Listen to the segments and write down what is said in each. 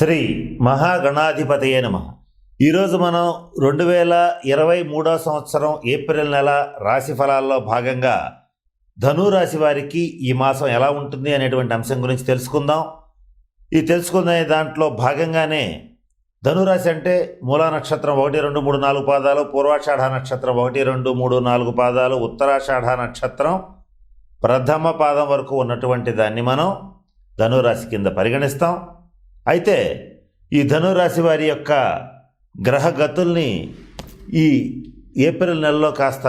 శ్రీ మహాగణాధిపతయే నమ. ఈరోజు మనం రెండు వేల ఇరవై మూడో సంవత్సరం ఏప్రిల్ నెల రాశి ఫలాల్లో భాగంగా ధనురాశి వారికి ఈ మాసం ఎలా ఉంటుంది అనేటువంటి అంశం గురించి తెలుసుకుందాం. ఈ తెలుసుకునే దాంట్లో భాగంగానే ధనురాశి అంటే మూలా నక్షత్రం ఒకటి రెండు మూడు నాలుగు పాదాలు పూర్వాషాఢ నక్షత్రం ఒకటి రెండు మూడు నాలుగు పాదాలు ఉత్తరాషాఢ నక్షత్రం ప్రథమ పాదం వరకు ఉన్నటువంటి దాన్ని మనం ధనురాశి కింద పరిగణిస్తాం. అయితే ఈ ధనురాశి వారి యొక్క గ్రహగతుల్ని ఈ ఏప్రిల్ నెలలో కాస్త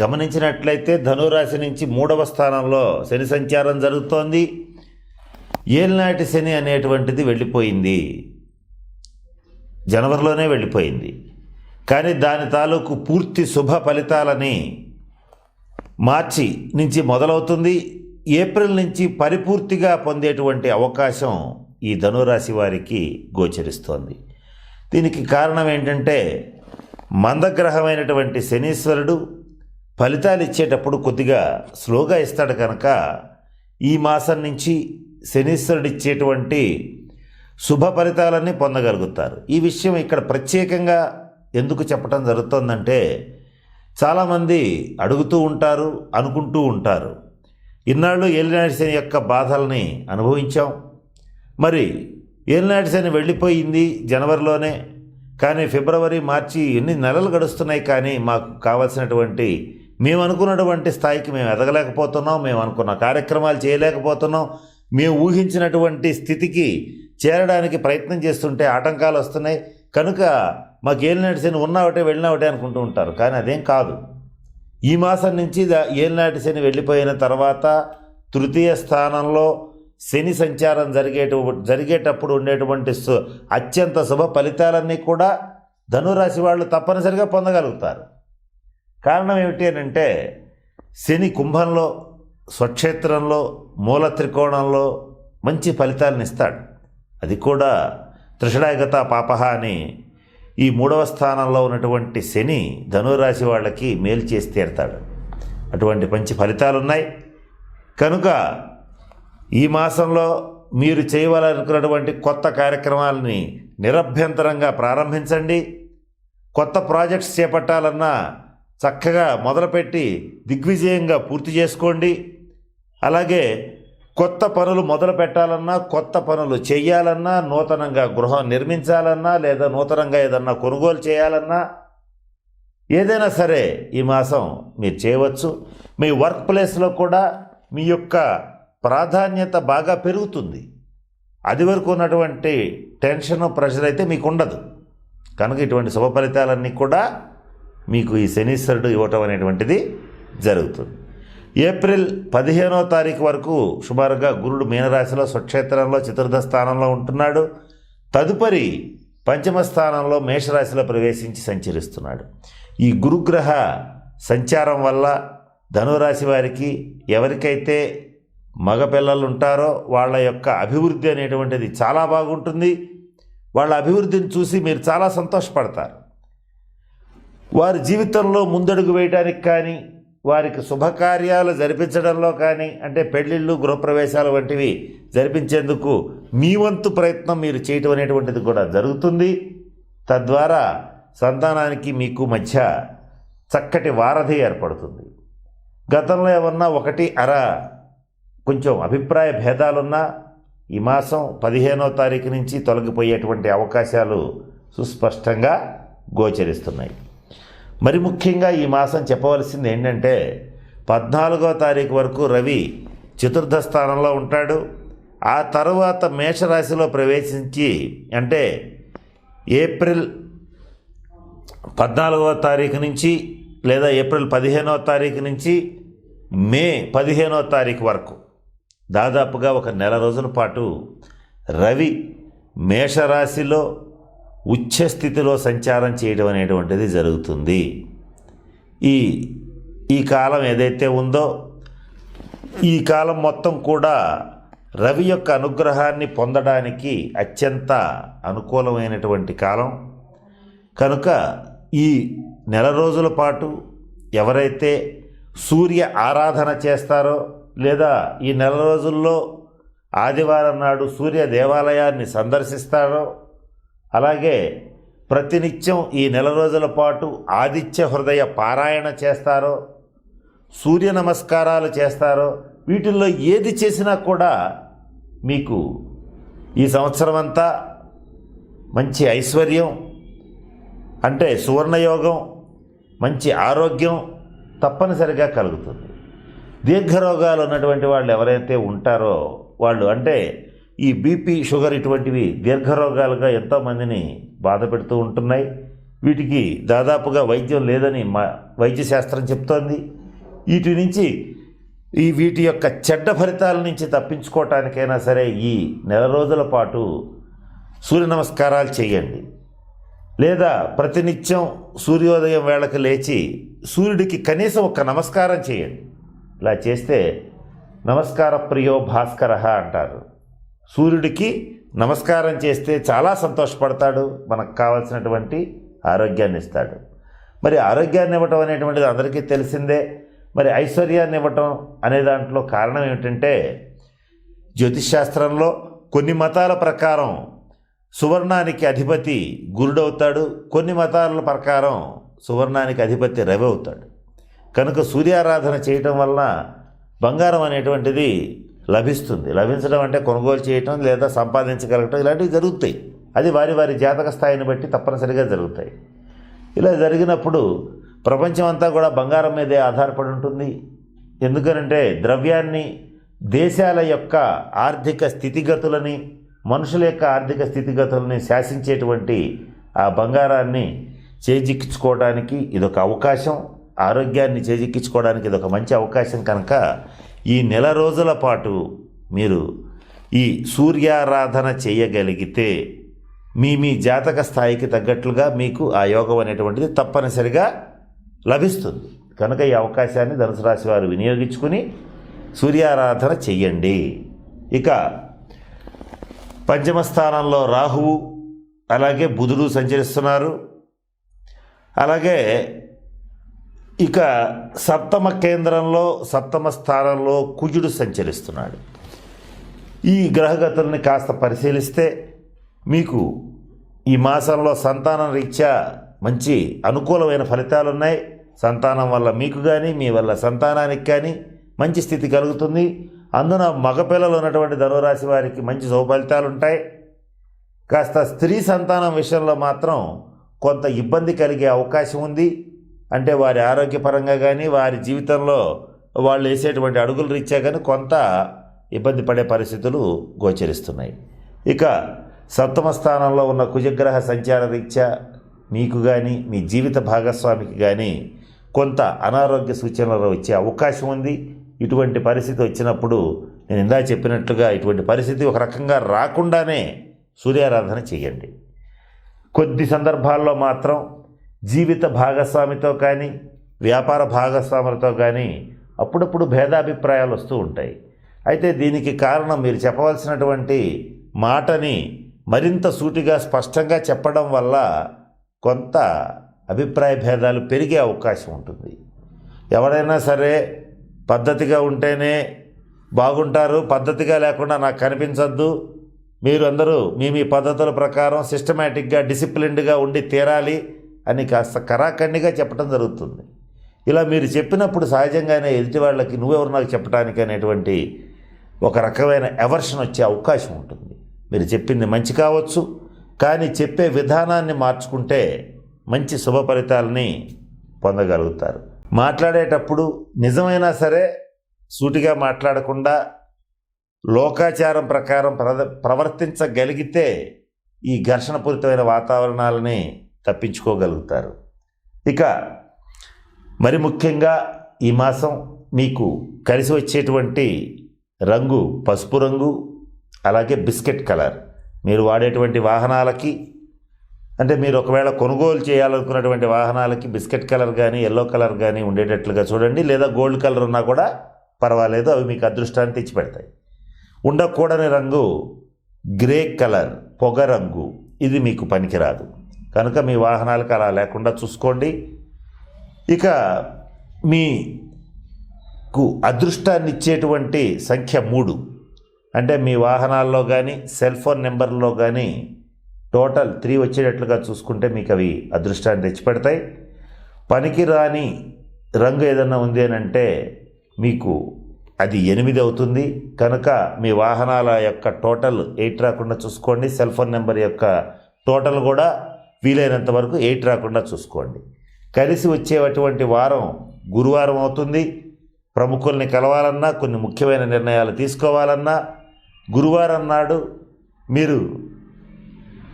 గమనించినట్లయితే ధనురాశి నుంచి మూడవ స్థానంలో శని సంచారం జరుగుతోంది. ఏలినాటి శని అనేటువంటిది వెళ్ళిపోయింది. జనవరిలోనే వెళ్ళిపోయింది. కానీ దాని తాలూకు పూర్తి శుభ ఫలితాలని మార్చి నుంచి మొదలవుతుంది. ఏప్రిల్ నుంచి పరిపూర్తిగా పొందేటువంటి అవకాశం ఈ ధనురాశి వారికి గోచరిస్తోంది. దీనికి కారణం ఏంటంటే మందగ్రహమైనటువంటి శనీశ్వరుడు ఫలితాలు ఇచ్చేటప్పుడు కొద్దిగా స్లోగా ఇస్తాడు కనుక ఈ మాసం నుంచి శనీశ్వరుడు ఇచ్చేటువంటి శుభ ఫలితాలన్నీ పొందగలుగుతారు. ఈ విషయం ఇక్కడ ప్రత్యేకంగా ఎందుకు చెప్పడం జరుగుతుందంటే చాలామంది అడుగుతూ ఉంటారు అనుకుంటూ ఉంటారు. ఇన్నాళ్ళు ఏలినాటి శని యొక్క బాధల్ని అనుభవించాం. మరి ఏలినాటి వెళ్ళిపోయింది జనవరిలోనే కానీ ఫిబ్రవరి మార్చి ఎన్ని నెలలు గడుస్తున్నాయి కానీ మాకు కావాల్సినటువంటి మేము అనుకున్నటువంటి స్థాయికి మేము ఎదగలేకపోతున్నాం మేము అనుకున్న కార్యక్రమాలు చేయలేకపోతున్నాం మేము ఊహించినటువంటి స్థితికి చేరడానికి ప్రయత్నం చేస్తుంటే ఆటంకాలు వస్తున్నాయి. కనుక మాకు ఏలినాటి శని ఉన్నా ఒకటే వెళ్ళినా ఒకటే అనుకుంటూ ఉంటారు కానీ అదేం కాదు. ఈ మాసం నుంచి ద- ఏలినాటి శని వెళ్ళిపోయిన తర్వాత తృతీయ స్థానంలో శని సంచారం జరిగేట జరిగేటప్పుడు ఉండేటువంటి అత్యంత శుభ ఫలితాలన్నీ కూడా ధనురాశి వాళ్ళు తప్పనిసరిగా పొందగలుగుతారు. కారణం ఏమిటి అని అంటే శని కుంభంలో స్వక్షేత్రంలో మూల త్రికోణంలో మంచి ఫలితాలను ఇస్తాడు. అది కూడా త్రిషడాగత పాపహ అని ఈ మూడవ స్థానంలో ఉన్నటువంటి శని ధనురాశి వాళ్ళకి మేలు చేసి తీరుతాడు. అటువంటి మంచి ఫలితాలు ఉన్నాయి కనుక ఈ మాసంలో మీరు చేయవలనుకున్నటువంటి కొత్త కార్యక్రమాలని నిరభ్యంతరంగా ప్రారంభించండి. కొత్త ప్రాజెక్ట్స్ చేపట్టాలన్నా చక్కగా మొదలుపెట్టి దిగ్విజయంగా పూర్తి చేసుకోండి. అలాగే కొత్త పనులు మొదలు పెట్టాలన్నా కొత్త పనులు చేయాలన్నా నూతనంగా గృహం నిర్మించాలన్నా లేదా నూతనంగా ఏదన్నా కొనుగోలు చేయాలన్నా ఏదైనా సరే ఈ మాసం మీరు చేయవచ్చు. మీ వర్క్ ప్లేస్లో కూడా మీ యొక్క ప్రాధాన్యత బాగా పెరుగుతుంది. అది వరకు ఉన్నటువంటి టెన్షన్ ప్రెషర్ అయితే మీకు ఉండదు. కనుక ఇటువంటి శుభ ఫలితాలన్నీ కూడా మీకు ఈ శనీశ్వరుడు ఇవ్వటం అనేటువంటిది జరుగుతుంది. ఏప్రిల్ పదిహేనో తారీఖు వరకు సుమారుగా గురుడు మీనరాశిలో స్వక్షేత్రంలో చతుర్థ స్థానంలో ఉంటున్నాడు. తదుపరి పంచమ స్థానంలో మేషరాశిలో ప్రవేశించి సంచరిస్తున్నాడు. ఈ గురుగ్రహ సంచారం వల్ల ధనురాశి వారికి ఎవరికైతే మగపిల్లలు ఉంటారో వాళ్ళ యొక్క అభివృద్ధి అనేటువంటిది చాలా బాగుంటుంది. వాళ్ళ అభివృద్ధిని చూసి మీరు చాలా సంతోషపడతారు. వారి జీవితంలో ముందడుగు వేయడానికి కానీ వారికి శుభకార్యాలు జరిపించడంలో కానీ అంటే పెళ్ళిళ్ళు గృహప్రవేశాలు వంటివి జరిపించేందుకు మీ వంతు ప్రయత్నం మీరు చేయటం అనేటువంటిది కూడా జరుగుతుంది. తద్వారా సంతానానికి మీకు మధ్య చక్కటి వారధి ఏర్పడుతుంది. గతంలో ఏమన్నా ఒకటి అర కొంచెం అభిప్రాయ భేదాలున్నా ఈ మాసం పదిహేనో తారీఖు నుంచి తొలగిపోయేటువంటి అవకాశాలు సుస్పష్టంగా గోచరిస్తున్నాయి. మరి ముఖ్యంగా ఈ మాసం చెప్పవలసింది ఏంటంటే పద్నాలుగో తారీఖు వరకు రవి చతుర్థ స్థానంలో ఉంటాడు. ఆ తర్వాత మేషరాశిలో ప్రవేశించి అంటే ఏప్రిల్ పద్నాలుగవ తారీఖు నుంచి లేదా ఏప్రిల్ పదిహేనవ తారీఖు నుంచి మే పదిహేనో తారీఖు వరకు దాదాపుగా ఒక నెల రోజుల పాటు రవి మేషరాశిలో ఉచ్చ స్థితిలో సంచారం చేయడం అనేటువంటిది జరుగుతుంది. ఈ ఈ కాలం ఏదైతే ఉందో ఈ కాలం మొత్తం కూడా రవి యొక్క అనుగ్రహాన్ని పొందడానికి అత్యంత అనుకూలమైనటువంటి కాలం. కనుక ఈ నెల రోజుల పాటు ఎవరైతే సూర్య ఆరాధన చేస్తారో లేదా ఈ నెల రోజుల్లో ఆదివారం నాడు సూర్య దేవాలయాన్ని సందర్శిస్తారో అలాగే ప్రతినిత్యం ఈ నెల రోజుల పాటు ఆదిత్య హృదయ పారాయణ చేస్తారో సూర్య నమస్కారాలు చేస్తారో వీటిల్లో ఏది చేసినా కూడా మీకు ఈ సంవత్సరం అంతా మంచి ఐశ్వర్యం అంటే సువర్ణయోగం మంచి ఆరోగ్యం తప్పనిసరిగా కలుగుతుంది. దీర్ఘరోగాలు ఉన్నటువంటి వాళ్ళు ఎవరైతే ఉంటారో వాళ్ళు అంటే ఈ బీపీ షుగర్ ఇటువంటివి దీర్ఘరోగాలుగా ఎంతోమందిని బాధ పెడుతూ ఉంటున్నాయి. వీటికి దాదాపుగా వైద్యం లేదని మా వైద్య శాస్త్రం చెప్తోంది. వీటి నుంచి ఈ వీటి యొక్క చెడ్డ ఫలితాల నుంచి తప్పించుకోవటానికైనా సరే ఈ నెల రోజుల పాటు సూర్య నమస్కారాలు చేయండి. లేదా ప్రతినిత్యం సూర్యోదయం వేళకు లేచి సూర్యుడికి కనీసం ఒక నమస్కారం చేయండి. ఇలా చేస్తే నమస్కార ప్రియో భాస్కర అంటారు. సూర్యుడికి నమస్కారం చేస్తే చాలా సంతోషపడతాడు మనకు కావాల్సినటువంటి ఆరోగ్యాన్ని ఇస్తాడు. మరి ఆరోగ్యాన్ని ఇవ్వటం అనేటువంటిది అందరికీ తెలిసిందే. మరి ఐశ్వర్యాన్ని ఇవ్వటం అనే దాంట్లో కారణం ఏమిటంటే జ్యోతిష్ శాస్త్రంలో కొన్ని మతాల ప్రకారం సువర్ణానికి అధిపతి గురుడవుతాడు కొన్ని మతాల ప్రకారం సువర్ణానికి అధిపతి రవి అవుతాడు. కనుక సూర్యారాధన చేయటం వలన బంగారం అనేటువంటిది లభిస్తుంది. లభించడం అంటే కొనుగోలు చేయటం లేదా సంపాదించగలగటం ఇలాంటివి జరుగుతాయి. అది వారి వారి జాతక స్థాయిని బట్టి తప్పనిసరిగా జరుగుతాయి. ఇలా జరిగినప్పుడు ప్రపంచం అంతా కూడా బంగారం మీదే ఆధారపడి ఉంటుంది. ఎందుకనంటే ద్రవ్యాన్ని దేశాల యొక్క ఆర్థిక స్థితిగతులని మనుషుల యొక్క ఆర్థిక స్థితిగతులని శాసించేటువంటి ఆ బంగారాన్ని చేజిక్కించుకోవడానికి ఇదొక అవకాశం. ఆరోగ్యాన్ని చేజిక్కించుకోవడానికి ఇది ఒక మంచి అవకాశం కనుక ఈ నెల రోజుల పాటు మీరు ఈ సూర్యారాధన చేయగలిగితే మీ మీ జాతక స్థాయికి తగ్గట్లుగా మీకు ఆ యోగం అనేటువంటిది తప్పనిసరిగా లభిస్తుంది. కనుక ఈ అవకాశాన్ని ధనుసు రాశి వారు వినియోగించుకుని సూర్యారాధన చెయ్యండి. ఇక పంచమ స్థానంలో రాహువు అలాగే బుధుడు సంచరిస్తున్నారు. అలాగే ఇక సప్తమ కేంద్రంలో సప్తమ స్థానంలో కుజుడు సంచరిస్తున్నాడు. ఈ గ్రహగతుల్ని కాస్త పరిశీలిస్తే మీకు ఈ మాసంలో సంతానం రీత్యా మంచి అనుకూలమైన ఫలితాలు ఉన్నాయి సంతానం వల్ల మీకు కానీ మీ వల్ల సంతానానికి కానీ మంచి స్థితి కలుగుతుంది. అందున మగపిల్లలు ఉన్నటువంటి ధనురాశి వారికి మంచి శుభఫలితాలు ఉంటాయి కాస్త స్త్రీ సంతానం విషయంలో మాత్రం కొంత ఇబ్బంది కలిగే అవకాశం ఉంది. అంటే వారి ఆరోగ్యపరంగా కానీ వారి జీవితంలో వాళ్ళు వేసేటువంటి అడుగులు రీత్యా కానీ కొంత ఇబ్బంది పడే పరిస్థితులు గోచరిస్తున్నాయి. ఇక సప్తమ స్థానంలో ఉన్న కుజగ్రహ సంచార రీత్యా మీకు కానీ మీ జీవిత భాగస్వామికి కానీ కొంత అనారోగ్య సూచనలు వచ్చే అవకాశం ఉంది. ఇటువంటి పరిస్థితి వచ్చినప్పుడు నేను ఇందా చెప్పినట్లుగా ఇటువంటి పరిస్థితి ఒక రకంగా రాకుండానే సూర్యారాధన చేయండి. కొద్ది సందర్భాల్లో మాత్రం జీవిత భాగస్వామితో కానీ వ్యాపార భాగస్వాములతో కానీ అప్పుడప్పుడు భేదాభిప్రాయాలు వస్తూ ఉంటాయి. అయితే దీనికి కారణం మీరు చెప్పవలసినటువంటి మాటని మరింత సూటిగా స్పష్టంగా చెప్పడం వల్ల కొంత అభిప్రాయ భేదాలు పెరిగే అవకాశం ఉంటుంది. ఎవరైనా సరే పద్ధతిగా ఉంటేనే బాగుంటారు పద్ధతిగా లేకుండా నాకు కనిపించద్దు. మీరు అందరూ మీ మీ పద్ధతుల ప్రకారం సిస్టమేటిక్గా డిసిప్లిన్డ్గా ఉండి తీరాలి. అని కాస్త కరాఖండిగా చెప్పడం జరుగుతుంది. ఇలా మీరు చెప్పినప్పుడు సహజంగానే ఎదుటి వాళ్ళకి నువ్వెవరు నాకు చెప్పడానికి అనేటువంటి ఒక రకమైన ఎవర్షన్ వచ్చే అవకాశం ఉంటుంది. మీరు చెప్పింది మంచి కావచ్చు కానీ చెప్పే విధానాన్ని మార్చుకుంటే మంచి శుభ ఫలితాలని పొందగలుగుతారు. మాట్లాడేటప్పుడు నిజమైనా సరే సూటిగా మాట్లాడకుండా లోకాచారం ప్రకారం ప్రవర్తించగలిగితే ఈ ఘర్షణపూరితమైన వాతావరణాలని తప్పించుకోగలుగుతారు. ఇక మరి ముఖ్యంగా ఈ మాసం మీకు కలిసి వచ్చేటువంటి రంగు పసుపు రంగు అలాగే బిస్కెట్ కలర్. మీరు వాడేటువంటి వాహనాలకి అంటే మీరు ఒకవేళ కొనుగోలు చేయాలనుకున్నటువంటి వాహనాలకి బిస్కెట్ కలర్ కానీ ఎల్లో కలర్ కానీ ఉండేటట్లుగా చూడండి లేదా గోల్డ్ కలర్ ఉన్నా కూడా పర్వాలేదు అవి మీకు అదృష్టాన్ని తెచ్చిపెడతాయి ఉండకూడని రంగు గ్రే కలర్ పొగ రంగు ఇది మీకు పనికిరాదు. కనుక మీ వాహనాలకు అలా లేకుండా చూసుకోండి. ఇక మీకు అదృష్టాన్ని ఇచ్చేటువంటి సంఖ్య మూడు. అంటే మీ వాహనాల్లో కానీ సెల్ ఫోన్ నెంబర్లో కానీ టోటల్ త్రీ వచ్చేటట్లుగా చూసుకుంటే మీకు అవి అదృష్టాన్ని తెచ్చిపెడతాయి. పనికి రాని రంగు ఏదన్నా ఉంది అని అంటే మీకు అది ఎనిమిది అవుతుంది. కనుక మీ వాహనాల యొక్క టోటల్ ఎయిట్ రాకుండా చూసుకోండి. సెల్ ఫోన్ నెంబర్ యొక్క టోటల్ కూడా వీలైనంత వరకు ఎయిట్ రాకుండా చూసుకోండి. కలిసి వచ్చేటువంటి వారం గురువారం అవుతుంది. ప్రముఖుల్ని కలవాలన్నా కొన్ని ముఖ్యమైన నిర్ణయాలు తీసుకోవాలన్నా గురువారం నాడు మీరు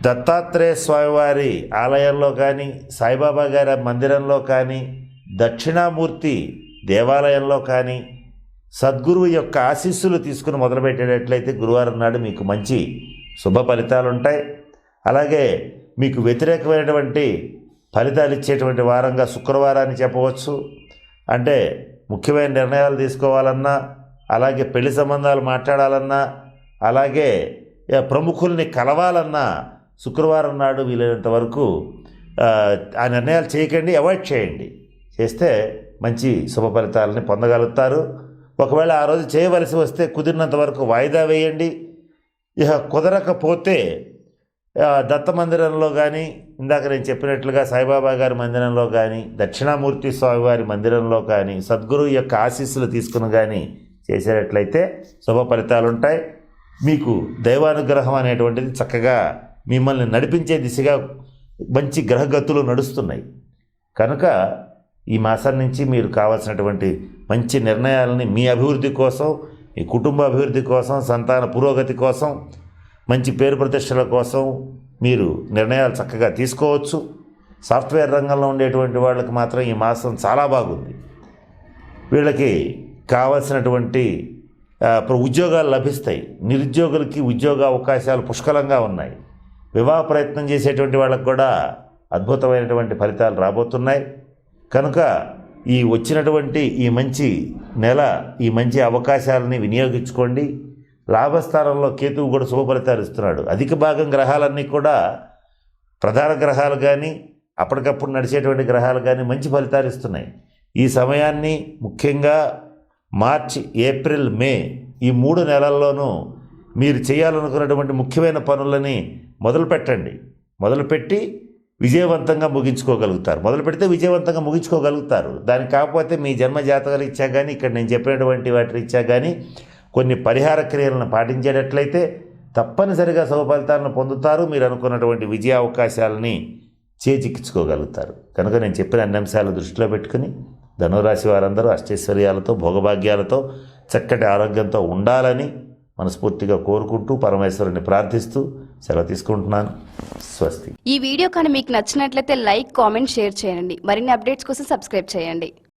దత్తాత్రేయ స్వామివారి ఆలయంలో కానీ సాయిబాబా గారి మందిరంలో కానీ దక్షిణామూర్తి దేవాలయంలో కానీ సద్గురువు యొక్క ఆశీస్సులు తీసుకుని మొదలుపెట్టేటట్లయితే గురువారం నాడు మీకు మంచి శుభ ఫలితాలు ఉంటాయి అలాగే మీకు వ్యతిరేకమైనటువంటి ఫలితాలు ఇచ్చేటువంటి వారంగా శుక్రవారాన్ని చెప్పవచ్చు. అంటే ముఖ్యమైన నిర్ణయాలు తీసుకోవాలన్నా అలాగే పెళ్ళి సంబంధాలు మాట్లాడాలన్నా అలాగే ప్రముఖుల్ని కలవాలన్నా శుక్రవారం నాడు వీలైనంత వరకు ఆ, నిర్ణయాలు చేయకండి అవాయిడ్ చేయండి. చేస్తే మంచి శుభ ఫలితాలని పొందగలుగుతారు. ఒకవేళ ఆ రోజు చేయవలసి వస్తే కుదిరినంత వరకు వాయిదా వేయండి. ఇక కుదరకపోతే దత్త మందిరంలో కానీ ఇందాక నేను చెప్పినట్లుగా సాయిబాబా గారి మందిరంలో కానీ దక్షిణామూర్తి స్వామివారి మందిరంలో కానీ సద్గురువు యొక్క ఆశీస్సులు తీసుకుని కానీ చేసేటట్లయితే శుభ ఫలితాలు ఉంటాయి మీకు దైవానుగ్రహం అనేటువంటిది చక్కగా మిమ్మల్ని నడిపించే దిశగా మంచి గ్రహగతులు నడుస్తున్నాయి. కనుక ఈ మాసం నుంచి మీరు కావాల్సినటువంటి మంచి నిర్ణయాలని మీ అభివృద్ధి కోసం మీ కుటుంబ అభివృద్ధి కోసం సంతాన పురోగతి కోసం మంచి పేరు ప్రతిష్టల కోసం మీరు నిర్ణయాలు చక్కగా తీసుకోవచ్చు. సాఫ్ట్వేర్ రంగంలో ఉండేటువంటి వాళ్ళకి మాత్రం ఈ మాసం చాలా బాగుంది. వీళ్ళకి కావలసినటువంటి ప్ర- ఉద్యోగాలు లభిస్తాయి. నిరుద్యోగులకి ఉద్యోగ అవకాశాలు పుష్కలంగా ఉన్నాయి. వివాహ ప్రయత్నం చేసేటువంటి వాళ్ళకు కూడా అద్భుతమైనటువంటి ఫలితాలు రాబోతున్నాయి. కనుక ఈ వచ్చినటువంటి ఈ మంచి నెల ఈ మంచి అవకాశాలని వినియోగించుకోండి. లాభస్థానంలో కేతువు కూడా శుభ ఫలితాలు ఇస్తున్నాడు. అధిక భాగం గ్రహాలన్నీ కూడా ప్రధాన గ్రహాలు కానీ అప్పటికప్పుడు నడిచేటువంటి గ్రహాలు కానీ మంచి ఫలితాలు ఇస్తున్నాయి. ఈ సమయాన్ని ముఖ్యంగా మార్చ్ ఏప్రిల్ మే ఈ మూడు నెలల్లోనూ మీరు చేయాలనుకున్నటువంటి ముఖ్యమైన పనులని మొదలు పెట్టండి. మొదలుపెట్టి విజయవంతంగా ముగించుకోగలుగుతారు. మొదలు పెడితే విజయవంతంగా ముగించుకోగలుగుతారు. దానికి కాకపోతే మీ జన్మ జాతకాలు ఇచ్చా కానీ ఇక్కడ నేను చెప్పినటువంటి వాటి ఇచ్చా కానీ కొన్ని పరిహార క్రియలను పాటించేటట్లయితే తప్పనిసరిగా శుభఫలితాలను పొందుతారు. మీరు అనుకున్నటువంటి విజయ అవకాశాలని చేజిక్కించుకోగలుగుతారు. కనుక నేను చెప్పిన అన్ని అంశాలు దృష్టిలో పెట్టుకుని ధనురాశి వారందరూ అష్టైశ్వర్యాలతో భోగభాగ్యాలతో చక్కటి ఆరోగ్యంతో ఉండాలని మనస్ఫూర్తిగా కోరుకుంటూ పరమేశ్వరుని ప్రార్థిస్తూ సెలవు తీసుకుంటున్నాను. స్వస్తి. ఈ వీడియో కానీ మీకు నచ్చినట్లయితే లైక్ కామెంట్ షేర్ చేయండి. మరిన్ని అప్డేట్స్ కోసం సబ్స్క్రైబ్ చేయండి.